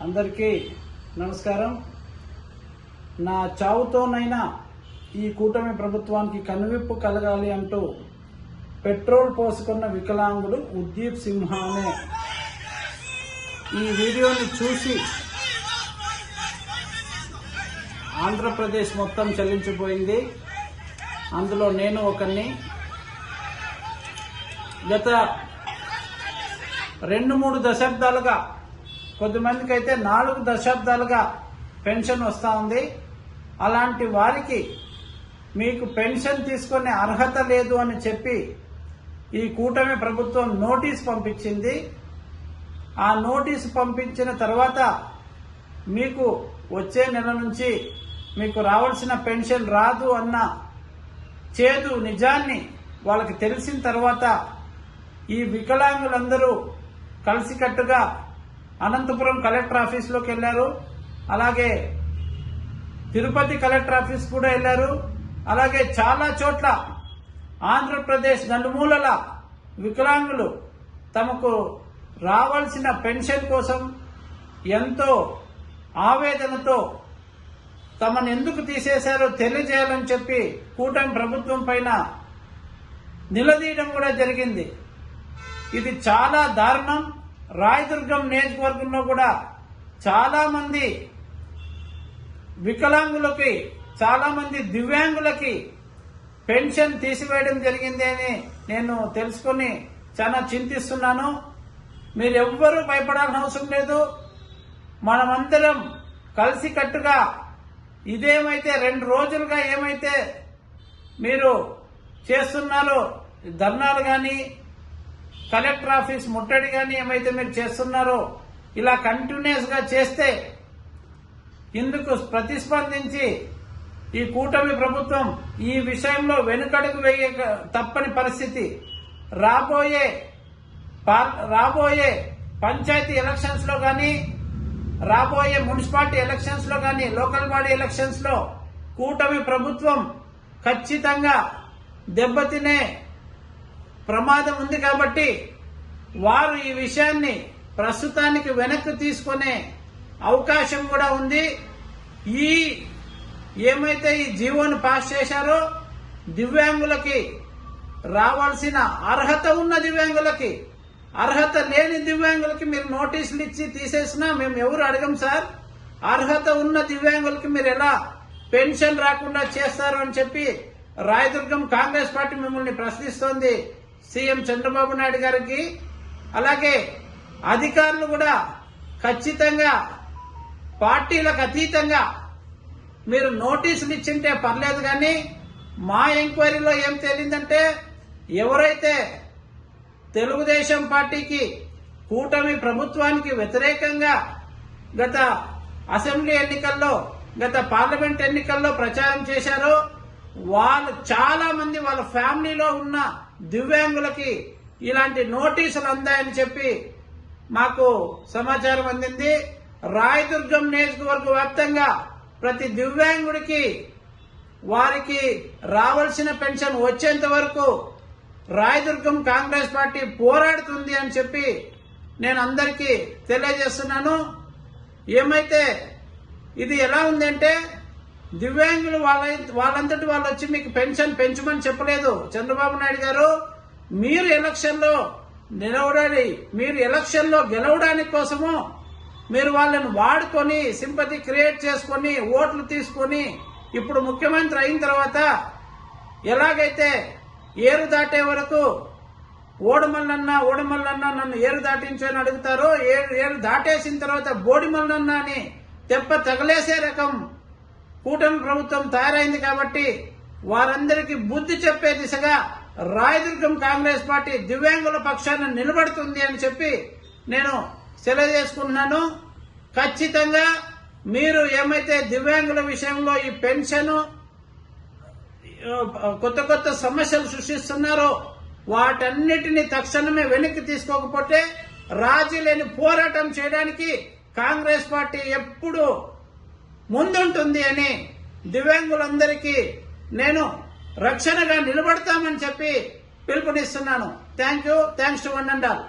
అందరికీ నమస్కారం. నా చావుతోనైనా ఈ కూటమి ప్రభుత్వానికి కనువిప్పు కలగాలి అంటూ పెట్రోల్ పోసుకున్న వికలాంగుడు ఉద్దీప్ సింహ అనే ఈ వీడియోని చూసి ఆంధ్రప్రదేశ్ మొత్తం చెల్లించిపోయింది అందులో నేను ఒకరిని గత రెండు మూడు దశాబ్దాలుగా కొద్దిమందికి అయితే నాలుగు దశాబ్దాలుగా పెన్షన్ వస్తూ ఉంది. అలాంటి వారికి మీకు పెన్షన్ తీసుకునే అర్హత లేదు అని చెప్పి ఈ కూటమి ప్రభుత్వం నోటీస్ పంపించింది. ఆ నోటీసు పంపించిన తర్వాత మీకు వచ్చే నెల నుంచి మీకు రావాల్సిన పెన్షన్ రాదు అన్న చేదు నిజాన్ని వాళ్ళకి తెలిసిన తర్వాత ఈ వికలాంగులందరూ కలిసికట్టుగా అనంతపురం కలెక్టర్ ఆఫీస్లోకి వెళ్ళారు. అలాగే తిరుపతి కలెక్టర్ ఆఫీస్ కూడా వెళ్ళారు. అలాగే చాలా చోట్ల ఆంధ్రప్రదేశ్ నలుమూలల వికలాంగులు తమకు రావాల్సిన పెన్షన్ కోసం ఎంతో ఆవేదనతో తమను ఎందుకు తీసేశారో తెలియజేయాలని చెప్పి కూటమి ప్రభుత్వం పైన నిలదీయడం కూడా జరిగింది. ఇది చాలా దారుణం. రాయదుర్గం నియోజకవర్గంలో కూడా చాలామంది వికలాంగులకి చాలామంది దివ్యాంగులకి పెన్షన్ తీసివేయడం జరిగింది అని నేను తెలుసుకొని చాలా చింతిస్తున్నాను. మీరు ఎవ్వరూ భయపడాల్సిన అవసరం లేదు. మనమందరం కలిసికట్టుగా ఇదేమైతే రెండు రోజులుగా ఏమైతే మీరు చేస్తున్నారో ధర్నాలు కానీ కలెక్టర్ ఆఫీస్ ముట్టడి కానీ ఏమైతే మీరు చేస్తున్నారో ఇలా కంటిన్యూస్గా చేస్తే ఇందుకు ప్రతిస్పందించి ఈ కూటమి ప్రభుత్వం ఈ విషయంలో వెనుకడుగు వేయ తప్పని పరిస్థితి. రాబోయే పార్- రాబోయే పంచాయతీ ఎలక్షన్స్లో కానీ రాబోయే మున్సిపాలిటీ ఎలక్షన్స్లో కానీ లోకల్ బాడీ ఎలక్షన్స్లో కూటమి ప్రభుత్వం ఖచ్చితంగా దెబ్బతినే ప్రమాదం ఉంది కాబట్టి వారు ఈ విషయాన్ని ప్రస్తుతానికి వెనక్కి తీసుకునే అవకాశం కూడా ఉంది. ఈ ఏమైతే ఈ జీవోను పాస్ చేశారో దివ్యాంగులకి రావాల్సిన అర్హత ఉన్న దివ్యాంగులకి అర్హత లేని దివ్యాంగులకి మీరు నోటీసులు ఇచ్చి తీసేసినా మేము ఎవరు అడగం సార్? అర్హత ఉన్న దివ్యాంగులకి మీరు ఎలా పెన్షన్ రాకుండా చేస్తారు అని చెప్పి రాయదుర్గం కాంగ్రెస్ పార్టీ మిమ్మల్ని ప్రశ్నిస్తోంది. సీఎం చంద్రబాబు నాయుడు గారికి అలాగే అధికారులు కూడా ఖచ్చితంగా పార్టీలకు అతీతంగా మీరు నోటీసులు ఇచ్చింటే పర్లేదు కానీ మా ఎంక్వైరీలో ఏం తేలిందంటే ఎవరైతే తెలుగుదేశం పార్టీకి కూటమి ప్రభుత్వానికి వ్యతిరేకంగా గత అసెంబ్లీ ఎన్నికల్లో గత పార్లమెంట్ ఎన్నికల్లో ప్రచారం చేశారో వాళ్ళు చాలా మంది వాళ్ళ ఫ్యామిలీలో ఉన్న దివ్యాంగులకి ఇలాంటి నోటీసులు అందాయని చెప్పి మాకు సమాచారం అందింది. రాయదుర్గం నియోజకవర్గ వ్యాప్తంగా ప్రతి దివ్యాంగుడికి వారికి రావాల్సిన పెన్షన్ వచ్చేంత వరకు రాయదుర్గం కాంగ్రెస్ పార్టీ పోరాడుతుంది అని చెప్పి నేను అందరికీ తెలియజేస్తున్నాను. ఏమైతే ఇది ఎలా ఉందంటే దివ్యాంగులు వాళ్ళ వాళ్ళంతటి వాళ్ళు వచ్చి మీకు పెన్షన్ పెంచమని చెప్పలేదు. చంద్రబాబు నాయుడు గారు మీరు ఎలక్షన్లో నిలవడాలి మీరు ఎలక్షన్లో గెలవడానికి కోసము మీరు వాళ్ళని వాడుకొని సింపతి క్రియేట్ చేసుకొని ఓట్లు తీసుకొని ఇప్పుడు ముఖ్యమంత్రి అయిన తర్వాత ఎలాగైతే ఏరు దాటే వరకు ఓడమల్లన్న ఓడమల్లన్న నన్ను ఏరు దాటించని అడుగుతారో ఏరు ఏరు దాటేసిన తర్వాత బోడిమల్లన్న అని తెప్ప తగలేసే రకం కూటమి ప్రభుత్వం తయారైంది కాబట్టి వారందరికీ బుద్ధి చెప్పే దిశగా రాయదుర్గం కాంగ్రెస్ పార్టీ దివ్యాంగుల పక్షాన నిలబడుతుంది అని చెప్పి నేను తెలియజేసుకుంటున్నాను. ఖచ్చితంగా మీరు ఏమైతే దివ్యాంగుల విషయంలో ఈ పెన్షన్ కొత్త కొత్త సమస్యలు సృష్టిస్తున్నారో వాటన్నిటిని తక్షణమే వెనక్కి తీసుకోకపోతే రాజీ లేని పోరాటం చేయడానికి కాంగ్రెస్ పార్టీ ఎప్పుడు ముందుంటుంది అని దివ్యాంగులందరికీ నేను రక్షణగా నిలబడతామని చెప్పి పిలుపునిస్తున్నాను. Thank you thanks to one and all